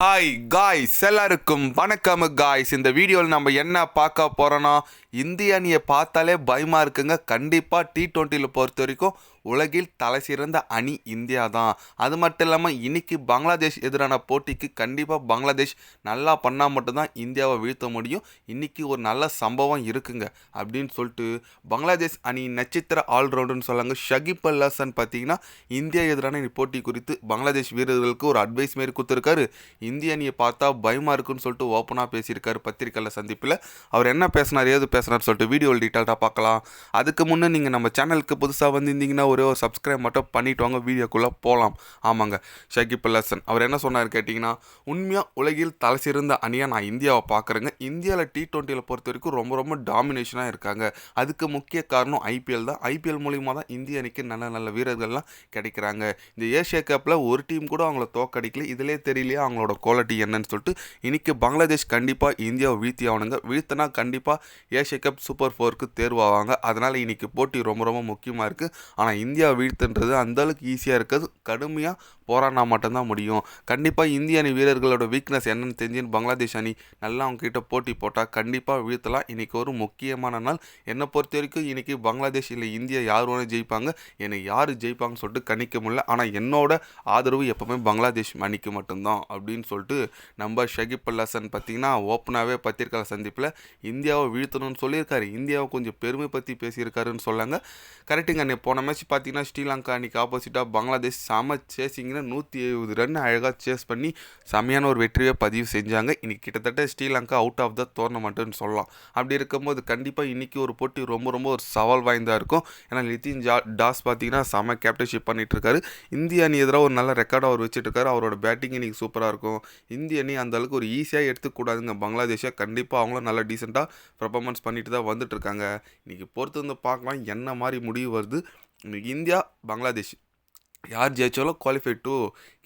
Hi guys எல்லாருக்கும் வணக்கம் guys இந்த வீடியோவில் நம்ம என்ன பார்க்க போகிறோன்னா இந்திய அணியை பார்த்தாலே பயமாக இருக்குங்க. கண்டிப்பாக டி ட்வெண்ட்டியில் பொறுத்த வரைக்கும் உலகில் தலை சிறந்த அணி இந்தியா தான் அது மட்டும் இல்லாமல் இன்னைக்கு பங்களாதேஷ் எதிரான போட்டிக்கு கண்டிப்பாக பங்களாதேஷ் நல்லா பண்ணால் மட்டும்தான் இந்தியாவை வீழ்த்த முடியும். இன்னைக்கு ஒரு நல்ல சம்பவம் இருக்குங்க. அப்படின்னு சொல்லிட்டு பங்களாதேஷ் அணி நட்சத்திர ஆல்ரவுண்டர்னு சொல்லாங்க. ஷகிப் அல் ஹசன் பார்த்தீங்கன்னா இந்தியா எதிரான போட்டி குறித்து பங்களாதேஷ் வீரர்களுக்கு ஒரு அட்வைஸ் மாரி கொடுத்துருக்காரு. இந்திய அணியை பார்த்தா பயமாக இருக்குன்னு சொல்லிட்டு ஓப்பனாக பேசியிருக்காரு பத்திரிக்கையில் சந்திப்பில். அவர் என்ன பேசினார் ஏது பேசினார் சொல்லிட்டு வீடியோவில் டீட்டெயில்டாக பார்க்கலாம். அதுக்கு முன்னே நீங்கள் நம்ம சேனலுக்கு புதுசாக வந்திருந்தீங்கன்னா ஒரே ஒரு சப்ஸ்கிரைப் மட்டும் பண்ணிட்டு வாங்க வீடியோக்குள்ளே போகலாம் ஆமாங்க ஷகிப் லசன். அவர் என்ன சொன்னார் கேட்டிங்கன்னா உண்மையாக உலகில் தலை சிறந்த அணியாக நான் இந்தியாவை பார்க்குறேங்க. இந்தியாவில் டி ட்வெண்ட்டியில் பொறுத்த வரைக்கும் ரொம்ப ரொம்ப டாமினேஷனாக இருக்காங்க. அதுக்கு முக்கிய காரணம் ஐபிஎல் தான். ஐபிஎல் மூலிமா தான் இந்திய அணிக்கு நல்ல நல்ல வீரர்கள்லாம் கிடைக்கிறாங்க. இந்த ஏஷியா கப்பில் ஒரு டீம் கூட அவங்கள தோக்கடிக்கல இதிலே தெரியலையா அவங்களோட குவாலிட்டி என்னன்னு சொல்லிட்டு இன்றைக்கி பங்களாதேஷ் கண்டிப்பாக இந்தியாவை வீழ்த்தி ஆகணுங்க. வீழ்த்தினா கண்டிப்பாக ஏஷியா கப் சூப்பர் ஃபோருக்கு தேர்வாவாங்க. அதனால் இன்றைக்கி போட்டி ரொம்ப ரொம்ப முக்கியமாக இருக்குது ஆனால் இந்தியா வீழ்த்துன்றது அந்தளவுக்கு ஈஸியாக இருக்காது. கடுமையாக போராடினா மட்டும்தான் முடியும். கண்டிப்பாக இந்திய அணி வீரர்களோட வீக்னஸ் என்னன்னு தெரிஞ்சுன்னு பங்களாதேஷ் அணி நல்லா அவங்க கிட்ட போட்டி போட்டால் கண்டிப்பாக வீழ்த்தலாம். இன்றைக்கி ஒரு முக்கியமான நாள். என்னை பொறுத்த வரைக்கும் இன்றைக்கி பங்களாதேஷ் இல்லை இந்தியா யார் வேணும் ஜெயிப்பாங்க. என்னை யார் ஜெயிப்பாங்கன்னு சொல்லிட்டு கணிக்க முடியல. ஆனால் என்னோட ஆதரவு எப்போவுமே பங்களாதேஷ் அணிக்கு மட்டும்தான் அப்படின்னு சொல்லிட்டு நம்ம ஷகிப் அல் ஹசன் ஓப்பனாகவே பத்திரிக்கை சந்திப்பில் இந்தியாவை வீழ்த்தணும்னு சொல்லியிருக்காரு. இந்தியாவை கொஞ்சம் பெருமை பற்றி பேசியிருக்காருன்னு சொல்லாங்க கரெக்டுங்க அன்னைக்கு போன மேட்ச் பார்த்தீங்கன்னா ஸ்ரீலங்கா அன்னைக்கு ஆப்போசிட்டாக பங்களாதேஷ் செம பார்த்தீங்கன்னா நூற்றி எழுபது ரன் அழகாக சேஸ் பண்ணி செமையான ஒரு வெற்றியை பதிவு செஞ்சாங்க. இன்றைக்கி கிட்டத்தட்ட ஸ்ரீலங்கா அவுட் ஆஃப் த டோர்னமெண்ட்டுன்னு சொல்லலாம். அப்படி இருக்கும்போது கண்டிப்பாக இன்றைக்கி ஒரு போட்டி ரொம்ப ரொம்ப ஒரு சவால் வாய்ந்ததாக இருக்கும். ஏன்னா நிதின் ஜா டாஸ் பார்த்தீங்கன்னா செம கேப்டன்ஷிப் பண்ணிட்டு இருக்காரு. இந்திய அணி எதிராக ஒரு நல்ல ரெக்கார்டாக அவர் வச்சுட்டுருக்காரு அவரோட பேட்டிங் இன்னைக்கு சூப்பராக இருக்கும். இந்திய அணி அந்தளவுக்கு ஒரு ஈஸியாக எடுத்துக்கூடாதுங்க. பங்களாதேஷை கண்டிப்பாக அவங்களும் நல்லா டீசெண்டாக பர்ஃபார்மன்ஸ் பண்ணிட்டு தான் வந்துட்டு இருக்காங்க. இன்னைக்கு பொறுத்து வந்து பார்க்கலாம். என்ன மாதிரி முடிவு வருது? இன்றைக்கி இந்தியா பங்களாதேஷ். யார் ஜெயிச்சாலும் குவாலிஃபை டு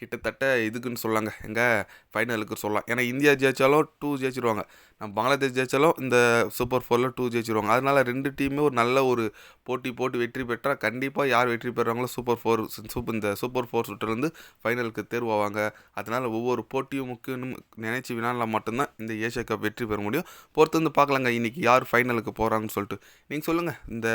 கிட்டத்தட்ட இதுக்குன்னு சொல்லாங்க. எங்கே ஃபைனலுக்கு சொல்லலாம் ஏன்னா இந்தியா ஜெயிச்சாலும் டூ ஜெயிச்சிருவாங்க. நம்ம பங்களாதேஷ் ஜெயிச்சாலும் இந்த சூப்பர் ஃபோரில் டூ ஜெயிச்சிருவாங்க. அதனால ரெண்டு டீமே ஒரு நல்ல ஒரு போட்டி போட்டு வெற்றி பெற்றால் கண்டிப்பாக யார் வெற்றி பெறுறாங்களோ சூப்பர் ஃபோர் சூப்பர் இந்த சூப்பர் ஃபோர் சுற்றுலேருந்து ஃபைனலுக்கு தேர்வாவாங்க. அதனால் ஒவ்வொரு போட்டியும் முக்கியம் நினச்சி வினால மட்டும்தான் இந்த ஏஷியா கப் வெற்றி பெற முடியும். பொறுத்து வந்து பார்க்கலாங்க. இன்றைக்கி யார் ஃபைனலுக்கு போகிறாங்கன்னு சொல்லிட்டு. நீங்கள் சொல்லுங்கள் இந்த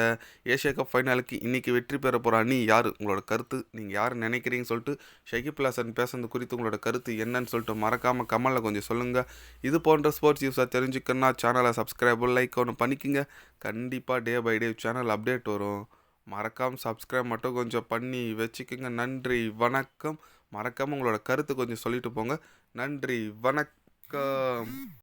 ஏஷியா கப் ஃபைனலுக்கு இன்றைக்கி வெற்றி பெற போகிற அணி யார்? உங்களோட கருத்து நீங்கள் யார் நினைக்கிறீங்கன்னு சொல்லிட்டு ஷகிப் ஹாசன் பேசுறது குறித்து உங்களோட கருத்து என்னன்னு சொல்லிட்டு மறக்காமல் கமலில் கொஞ்சம் சொல்லுங்கள் இது போன்ற ஸ்போர்ட்ஸ் நியூஸாக தெரிஞ்சுக்கணுன்னா சேனலை சப்ஸ்கிரைப் லைக் ஒன்று பண்ணிக்கோங்க. கண்டிப்பாக day by day channel update வரும். மறக்காமல் சப்ஸ்கிரைப் மட்டும் கொஞ்சம் பண்ணி வச்சுக்கோங்க. நன்றி வணக்கம். மறக்காமல் உங்களோட கருத்து கொஞ்சம் சொல்லிட்டு போங்க. நன்றி வணக்கம்.